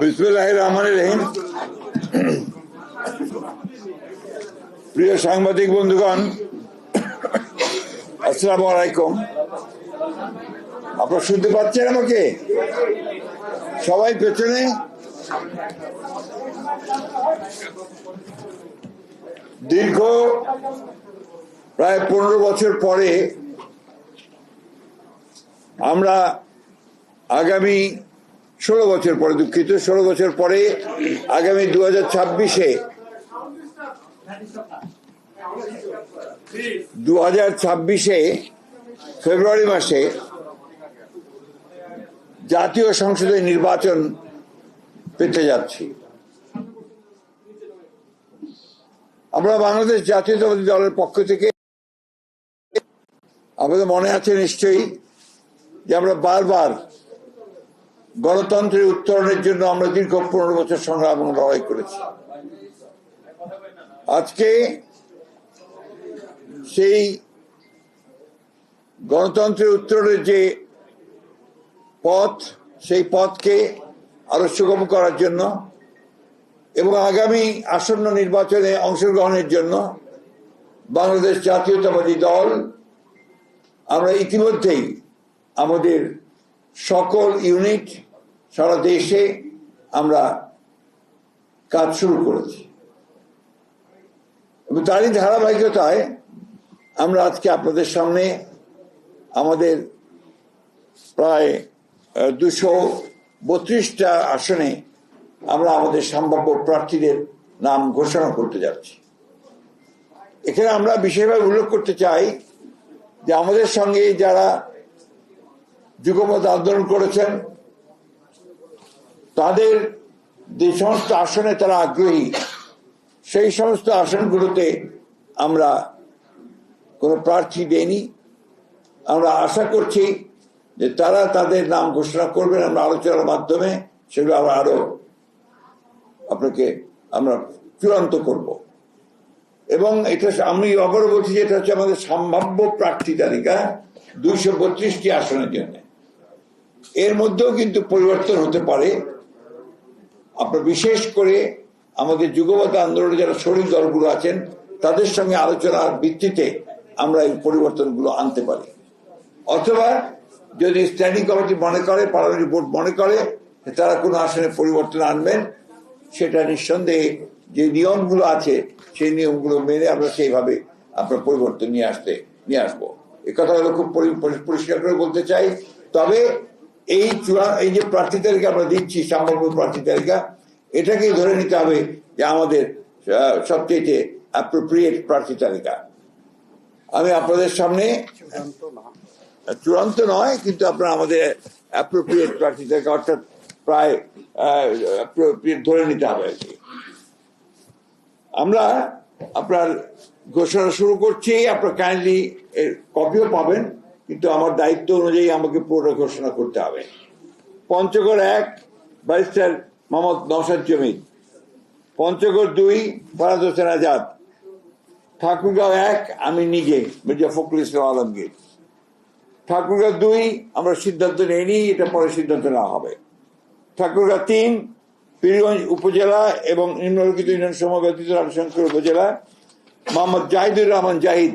বিসমুল্লাহ রহমান রহিম। প্রিয় সাংবাদিক বন্ধুগণ, আসসালামু আলাইকুম। আপনারা শুনতে পাচ্ছেন আমাকে? সবাই পেছনে? দীর্ঘ প্রায় পনেরো বছর পরে আমরা আগামী ষোলো বছর পরে দুঃখিত, ষোলো বছর পরে আগামী দু হাজার ছাব্বিশে দু হাজার ছাব্বিশে ফেব্রুয়ারি মাসে জাতীয় সংসদের নির্বাচন পেতে যাচ্ছি। আমরা বাংলাদেশ জাতীয়তাবাদী দলের পক্ষ থেকে আমাদের মনে আছে নিশ্চয়ই যে আমরা বারবার গণতন্ত্রের উত্তরণের জন্য আমরা দীর্ঘ পনেরো বছর সংগ্রাম এবং লড়াই করেছি। আজকে সেই গণতন্ত্রের উত্তরণের যে পথ, সেই পথকে আরও সুগম করার জন্য এবং আগামী আসন্ন নির্বাচনে অংশগ্রহণের জন্য বাংলাদেশ জাতীয়তাবাদী দল, আমরা ইতিমধ্যেই আমাদের সকল ইউনিট সারা দেশে আমরা কাজ শুরু করেছি। এবং তারই ধারাবাহিকতায় আমরা আজকে আপনাদের সামনে আমাদের প্রায় দুশো বত্রিশটা আসনে আমরা আমাদের সম্ভাব্য প্রার্থীদের নাম ঘোষণা করতে যাচ্ছি। এখানে আমরা বিশেষভাবে উল্লেখ করতে চাই যে আমাদের সঙ্গে যারা যুগপথ আন্দোলন করেছেন তাদের যে সমস্ত আসনে তারা আগ্রহী, সেই সমস্ত আসনগুলোতে আমরা কোনো প্রার্থী দেইনি। আমরা আশা করছি যে তারা তাদের নাম ঘোষণা করবেন, আমরা আলোচনার মাধ্যমে সেগুলো আমরা আরও আপনাকে আমরা চূড়ান্ত করব। এবং এটা আমি আবারও বলছি যে এটা হচ্ছে আমাদের সম্ভাব্য প্রার্থী তালিকা দুইশো বত্রিশটি আসনের জন্য। এর মধ্যেও কিন্তু পরিবর্তন হতে পারে। আপনার বিশেষ করে আমাদের যুগপথ আন্দোলনে যারা শরীর দলগুলো আছেন, তাদের সঙ্গে আলোচনার ভিত্তিতে আমরা এই পরিবর্তনগুলো আনতে পারি। অথবা যদি স্ট্যান্ডিং কমিটি মনে করে পার্লামেন্ট বোর্ড মনে করে, তারা কোনো আসনে পরিবর্তন আনবেন, সেটা নিঃসন্দেহে যে নিয়মগুলো আছে, সেই নিয়মগুলো মেনে আমরা সেইভাবে আপনার পরিবর্তন নিয়ে আসতে, নিয়ে আসব। এ কথাগুলো খুব পরিষ্কার করে বলতে চাই। তবে এই চূড়া, এই যে প্রার্থী তালিকা আমরা দিচ্ছি সম্ভাব্য প্রার্থী তালিকা, এটাকেই ধরে নিতে হবে যে আমাদের সবচেয়ে অ্যাপ্রোপ্রিয়েট প্রার্থী তালিকা। আমি আপনাদের সামনে, চূড়ান্ত নয়, কিন্তু আপনার আমাদের অ্যাপ্রোপ্রিয়েট প্রার্থী তালিকা, অর্থাৎ প্রায় ধরে নিতে হবে আর কি। আমরা আপনার ঘোষণা শুরু করছি, আপনার কাইন্ডলি এর কপিও পাবেন। কিন্তু আমার দায়িত্ব অনুযায়ী আমাকে পুরো ঘোষণা করতে হবে। পঞ্চগড় এক, ব্যারিস্টার মোহাম্মদ নওশাদ জমিন পঞ্চগড় দুই, ফরাজ হোসেন আজাদ। ঠাকুরগাঁও এক, আমি নিজে, মির্জা ফখরুল ইসলাম আলমগীর। ঠাকুরগাঁও দুই, আমরা সিদ্ধান্ত নেইনি, এটা পরে সিদ্ধান্ত নেওয়া হবে। ঠাকুরগাঁও তিন, পীরগঞ্জ উপজেলা এবং নিম্নলিখিত ইউনিয়ন সময় রামশঙ্কর উপজেলা। মোহাম্মদ জাহিদুর রহমান জাহিদ।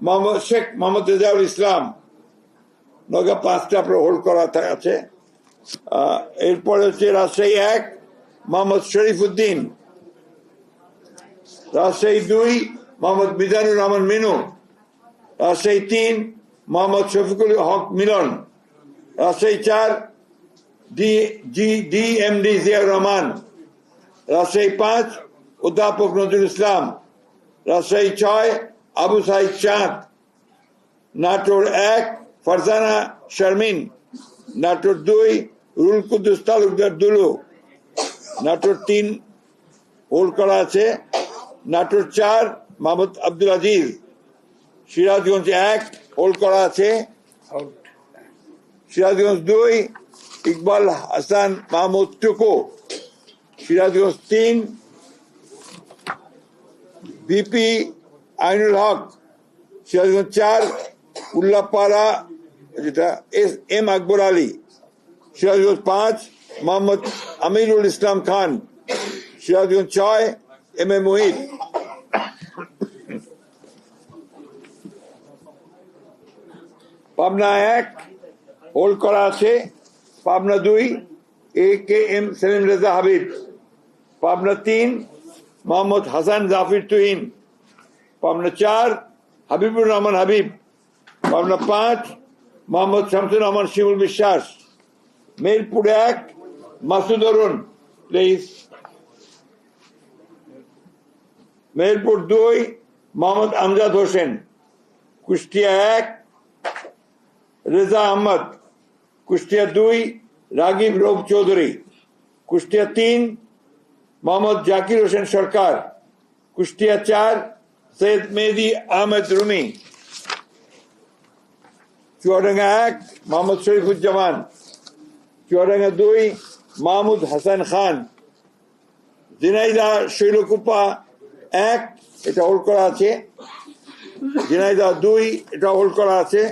মোহাম্মদ শেখ মোহাম্মদ রেজাউল ইসলাম নওগাঁ পাঁচটা আপনার হোল্ড করা আছে। এরপরে হচ্ছে রাজশাহী এক মোহাম্মদ শরীফ উদ্দিন রাজশাহী দুই মোহাম্মদ মিজানুর রহমান মিনু। রাজশাহী তিন মোহাম্মদ শফিকুল হক মিলন। রাজশাহী চার, D, G D M D Ziaur Rahman. Rajshahi পাঁচ অধ্যাপক নজরুল ইসলাম। রাজশাহী ছয় আবু সাইদ চাঁদ নাটোর এক, ফারজানা শারমিন, নাটোর দুই, রুল কুদ্দুস তালুকদার দুলু, নাটোর তিন হোল্ড করা আছে, নাটোর চার, মাহমুদ আব্দুল আজিজ, সিরাজগঞ্জ এক হোল্ড করা আছে, সিরাজগঞ্জ দুই, ইকবাল হাসান মাহমুদ টুকু, সিরাজগঞ্জ তিন, বিপি আইনুল হক, সিরাজগঞ্জ চার, উল্লাপাড়া, যেটা এস, এম আকবর আলী, সিরাজগঞ্জ পাঁচ, মোহাম্মদ আমিরুল ইসলাম খান, সিরাজগঞ্জ ছয়, এম এ মুহিত। পাবনা এক, হোল্ড করা আছে। পাবনা দুই, A K M Selim Reza Habib. Pabna তিন, মোহাম্মদ হাসান জাফির তুহিন। পাবনা চার, হাবিবুর রহমান হাবিব। পাবনা পাঁচ, মোহাম্মদ শামসুর রহমান শিমুল বিশ্বাস। মেরপুর এক, মাসুদ অরুণ প্লিজ মেহেরপুর দুই, মোহাম্মদ আমজাদ হোসেন। কুষ্টিয়া এক, রেজা আহমদ। কুষ্টিয়া দুই, রাগিব রৌফ চৌধুরী। কুষ্টিয়া তিন, মোহাম্মদ জাকির হোসেন সরকার। কুষ্টিয়া চার সৈয়দ মেহেদি আহমেদ রুমি চুয়াডাঙ্গা এক মোহাম্মদ শরীফুজ্জামান চুয়াডাঙ্গা দুই মাহমুদ হাসান খান জিনাইদা শৈলকুপা এক এটা হোল্ড করা আছে। জিনাইদা দুই এটা হোল্ড করা আছে।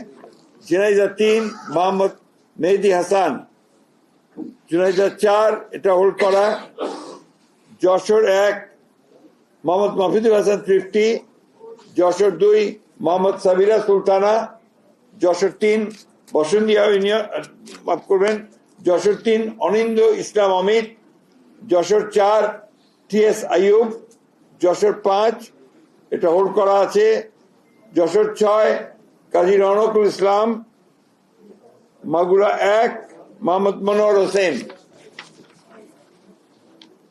জিনাইদা তিন মোহাম্মদ মেহেদি হাসান জিনাইদা চার, এটা হোল্ড করা। যশোর এক মোহাম্মদ মাহফিদুল হাসান ফিফটি যশোর দুই, মোহাম্মদ সাবিরা সুলতানা, যশোর তিন বসন্তিয়া ইউনিয়ন, মাফ করবেন, যশোর তিন, অনিন্দ ইসলাম অমিত, যশোর চার, টি এস আইয়ুব, যশোর পাঁচ, এটা হোল্ড করা আছে, যশোর ছয়, কাজী রনকুল ইসলাম, মাগুরা এক, মোহাম্মদ মনোহর হোসেন।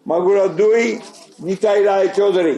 মাগুরা দুই, নিতাই রায় চৌধুরী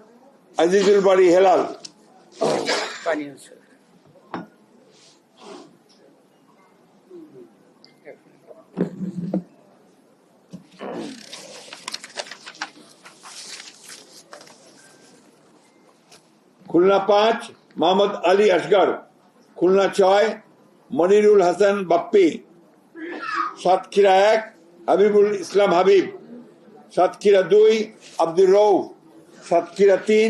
আজিজুল বাড়ি হেলাল। পানি আছে খুলনা পাঁচ মোহাম্মদ আলী আসগর খুলনা ছয় মনিরুল হাসান বাপ্পি। সাতক্ষীরা এক হাবিবুল ইসলাম হাবিব। সাতক্ষীরা দুই আব্দুর রৌফ সাতক্ষীরা তিন,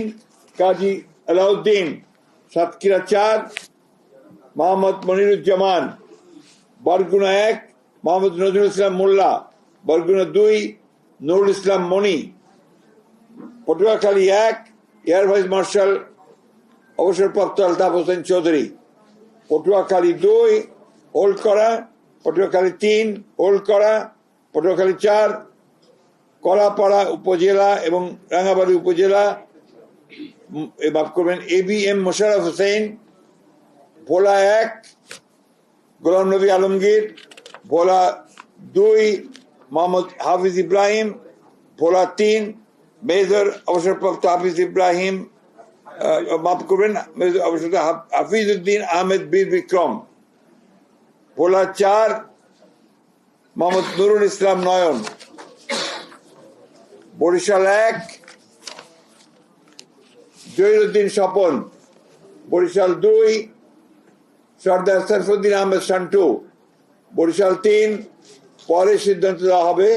কাজী আলাউদ্দিন, সাতক্ষীরা চার, মোহাম্মদ মনিরুজ্জামান, বরগুনা এক, মোহাম্মদ নজরুল ইসলাম মোল্লা, বরগুনা দুই, নুরুল ইসলাম মনি পটুয়াখালী এক, এয়ার ভাইস মার্শাল অবসরপ্রাপ্ত আলতাফ হোসেন চৌধুরী। পটুয়াখালী দুই হোল্ড করা পটুয়াখালী তিন হোল্ড করা পটুয়াখালী চার কলাপাড়া উপজেলা এবং রাঙ্গাবাড়ি উপজেলা মাফ করবেন A B M Mosharraf Hossain, Bhola এক, গোলাম নবী আলমগীর, ভোলা দুই, মোহাম্মদ হাফিজ ইব্রাহিম, ভোলা তিন, মেজর অবসরপ্রাপ্ত হাফিজ ইব্রাহিম মাফ করবেন, মেজর অবসর হাফিজ উদ্দিন আহমেদ বীর বিক্রম, ভোলা চার, মোহাম্মদ নুরুল ইসলাম নয়ন। বরিশাল এক, জহিরুদ্দিন স্বপন, বরিশাল দুই, সর্দার সরফুদ্দিন আহমেদ শান্টু বরিশাল তিন, পরে সিদ্ধান্ত দেওয়া হবে,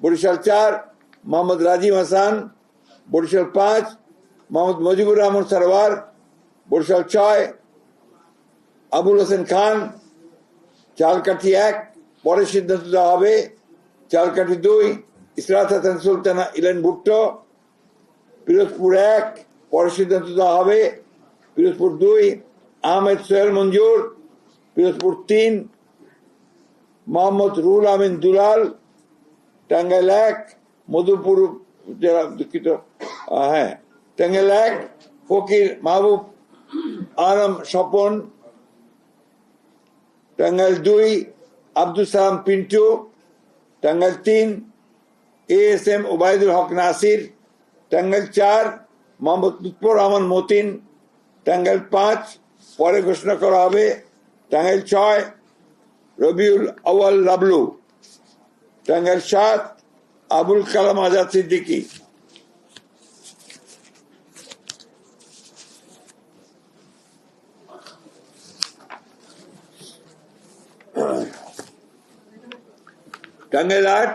বরিশাল চার, মোহাম্মদ রাজিম হাসান, বরিশাল পাঁচ, মোহাম্মদ মজিবুর রহমান সরওয়ার বরিশাল ছয়, আবুল হোসেন খান, চালকাঠি এক, পরে সিদ্ধান্ত দেওয়া হবে, চালকাঠি দুই ইসরাত হাসান সুলতানা ইলেন ভুট্টো, পিরোজপুর এক, পরে সিদ্ধান্ত দেওয়া হবে পিরোজপুর দুই, আহমেদ সোহেল মঞ্জুর, পিরোজপুর তিন, মোহাম্মদ রুহুল আমিন দুলাল, টাঙ্গাইল এক, মধুপুর জেলা দুঃখিত হ্যাঁ টাঙ্গাইল এক, ফকির মাহবুব আলম স্বপন, টাঙ্গাইল দুই, আব্দুল সালাম পিন্টু, টাঙ্গাইল তিন A S M Obaidul Haque Nasir Tangail চার মোহাম্মদ লুৎফর রহমান মতিন টাঙ্গাইল পাঁচ পরে ঘোষণা করা হবে টাঙ্গাইল ছয় রবিউল আওয়াল লাবলু টাঙ্গাইল সাত আবুল কালাম আজাদ সিদ্দিকী। টাঙ্গাইল আট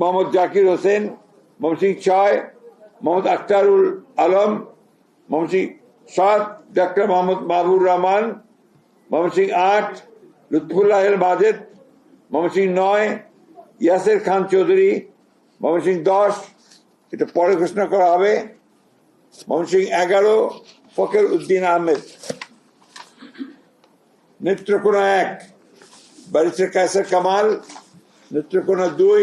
মোহাম্মদ জাকির হোসেন মমসিং ছয়, মোহাম্মদ আখতারুল আলম মমসিং সাত ডক্টর মোহাম্মদ মাহবুর রহমান ময়মনসিং আট, লুৎফুল্লাহ এল বাজেদ ময়মনসিং নয়, ইয়াসের খান চৌধুরী ময়মনসিং দশ, এটা পরে ঘোষণা করা হবে ময়মনসিং এগারো ফকের উদ্দিন আহমেদ। নেত্রকোনা এক, ব্যারিস্টার কায়সার কামাল, নেত্রকোনা দুই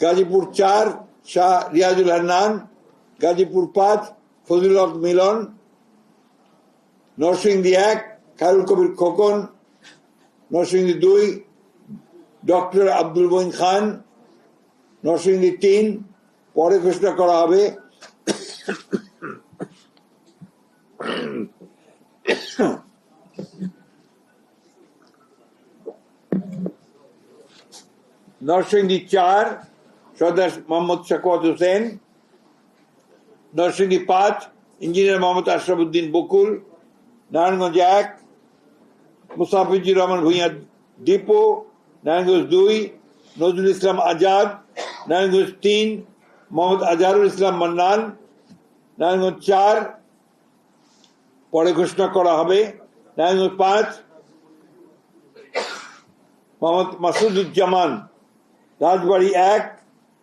গাজীপুর চার, শাহ রিয়াজুল হান্নান, গাজীপুর পাঁচ, ফজলুল মিলন, নরসিংদী এক, খায়রুল কবির খোকন, নরসিংদী দুই, ডক্টর আব্দুল মঈন খান, নরসিংদী তিন, পরে ঘোষণা করা হবে। নরসিংদী চার সর্দার মোহাম্মদ শাকওয়াত হোসেন নরসিংদী পাঁচ ইঞ্জিনিয়ার মোহাম্মদ আশরাফুদ্দিন বকুল নারায়ণগঞ্জ এক মুসাফিজুর রহমান ভূঁইয়া ডিপো নারায়ণগঞ্জ দুই নজরুল ইসলাম আজাদ নারায়ণগঞ্জ তিন মোহাম্মদ আজহারুল ইসলাম মান্নান নারায়ণগঞ্জ চার পরে ঘোষণা করা হবে নারায়ণগঞ্জ পাঁচ মোহাম্মদ মাসুদুজ্জামান রাজবাড়ি এক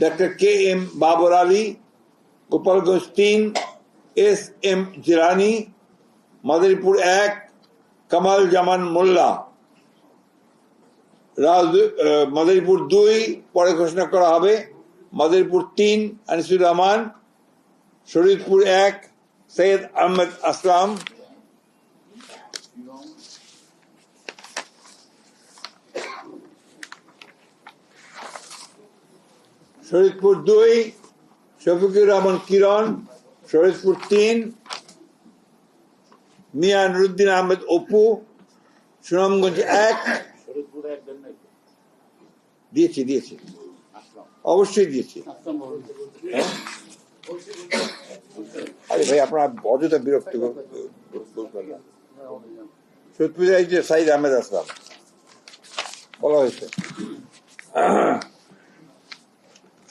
doctor K M Babar Ali Gopalganj তিন এস এম জিরানি মাদারীপুর এক কামাল জামান মোল্লা রাজ মাদারীপুর দুই, পরে ঘোষণা করা হবে। মাদারীপুর তিন আনিসুর রহমান শরীদপুর এক সৈয়দ আহমেদ আসলাম শরীদপুর দুই শফিকুর রহমান কিরণ শরীদপুর তিন মিয়া নুরুদ্দিন আহমেদ অপু সুনামগঞ্জ এক। দিয়েছি দিয়েছি। অবশ্যই দিয়েছি। হ্যাঁ? আরে ভাই আপনার অযথা বিরক্ত সত্যি যে সাইদ আহমেদ আসলাম। বলা হয়েছে।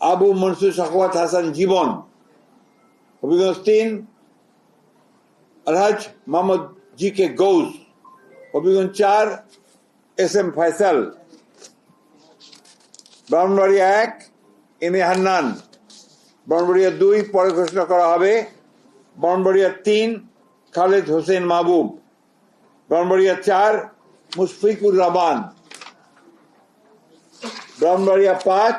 আবু মনসুর সাখাওয়াত হাসান জীবন, হবিগঞ্জ তিন, আলহাজ মোহাম্মদ জি কে গৌস, হবিগঞ্জ চার, এস এম ফয়সাল। ব্রাহ্মণবাড়িয়া এক, এম এ হান্নান। ব্রাহ্মণবাড়িয়া দুই, পরে ঘোষণা করা হবে। ব্রাহ্মণবাড়িয়া তিন, খালেদ হোসেন মাহবুব। ব্রাহ্মণবাড়িয়া চার, মুশফিকুর রহমান। ব্রাহ্মণবাড়িয়া পাঁচ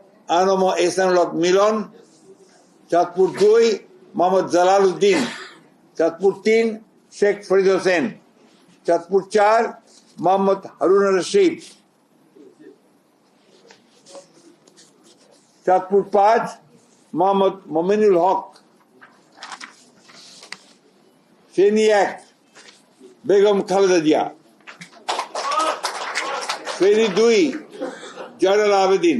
আনম এসানুল হক মিলন, চাঁদপুর দুই, মোহাম্মদ জালাল উদ্দিন চাঁদপুর তিন, শেখ ফরিদ হোসেন, চাঁদপুর চার, মোহাম্মদ হারুন রশিদ। চাঁদপুর পাঁচ, মোহাম্মদ মমিনুল হক। ফেনী এক, বেগম খালেদা জিয়া। ফেনী দুই, জয়নাল আবেদিন।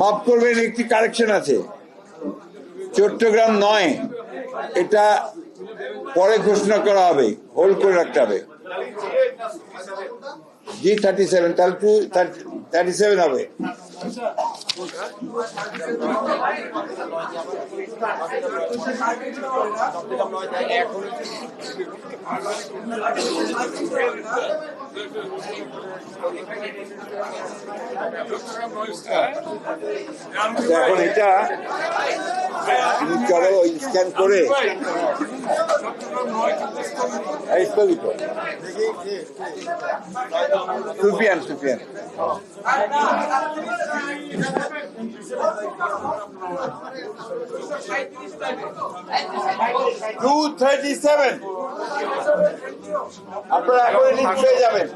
মাফ করবেন, একটি কারেকশন আছে। চট্টগ্রাম নয়, এটা পরে ঘোষণা করা হবে, হোল্ড করে রাখতে হবে। জি থার্টি সেভেন তাহলে টু থার্টি সেভেন হবে। এখন এটা চলো স্ক্যান করে Sufian Sufian. Two thirty seven আপনারা এখন লিস্ট যাবেন।